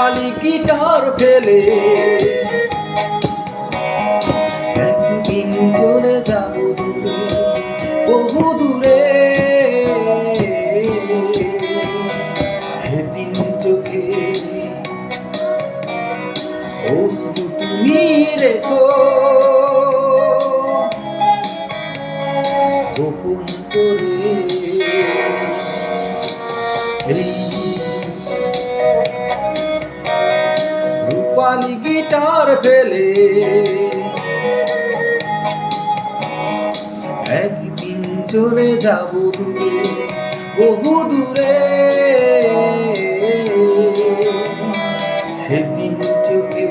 রূপালি guitar ফেলে। একদিন চলে যাব দূরে, বহু দূরে। সেদিন চোখে তুমি রেখো। গোপন করে রূপালি গিটার ফেলে। একদিন চলে যাব বহু দূরে। সেদিন চোখে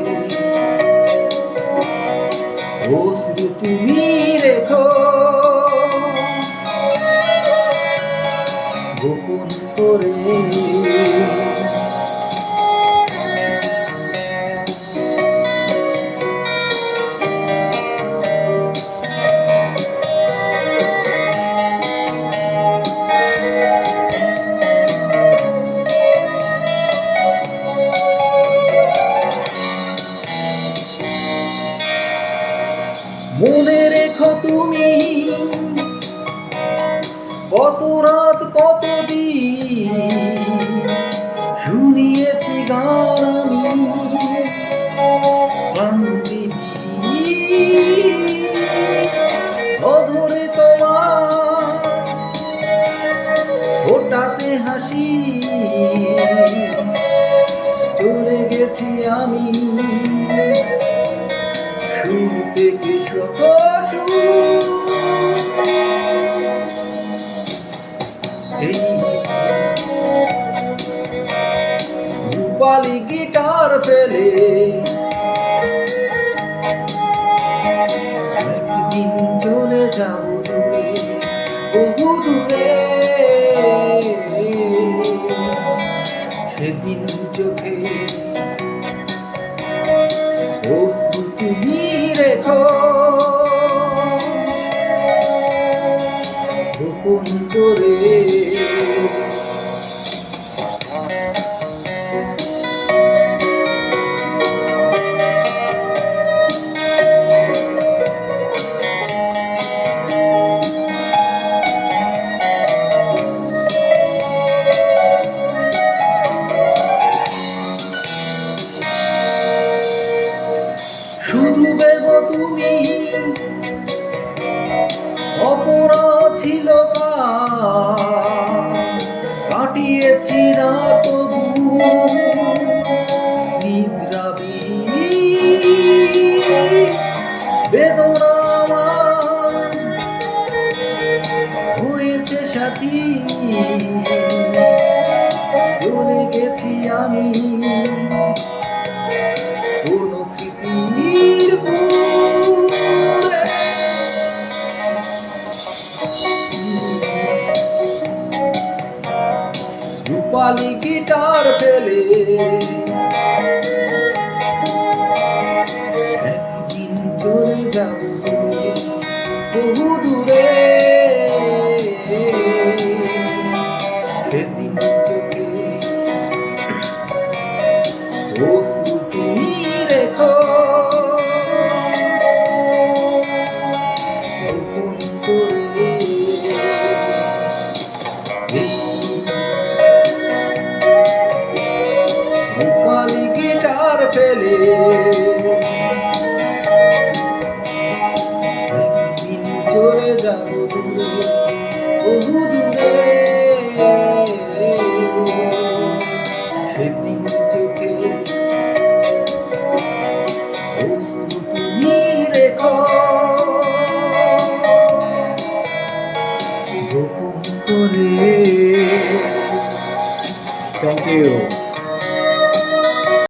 অশ্রু তুমি রেখো। গোপন করে মনে রেখো তুমি। কত রাত, কত শুনিয়েছি গান আমি। ক্লান্তি অধরে তোমার ওটাতে হাসি। চলে গেছি আমি। শুরু থেকে রূপালি গিটার ফেলে একদিন চলে যাব বহু দূরে। সেদিন চোখে অশ্রু তুমি রেখো গোপন করে শুধু তুমি। অপরাধ ছিল? কাটিয়েছি রাত তবু নিদ্রাবি বেদনা হয়েছে সাথী। চলে গেছি আমি। রূপালি গিটার ফেলে একদিন চলে যাব বহু গোপন করে থ্যাংক ইউ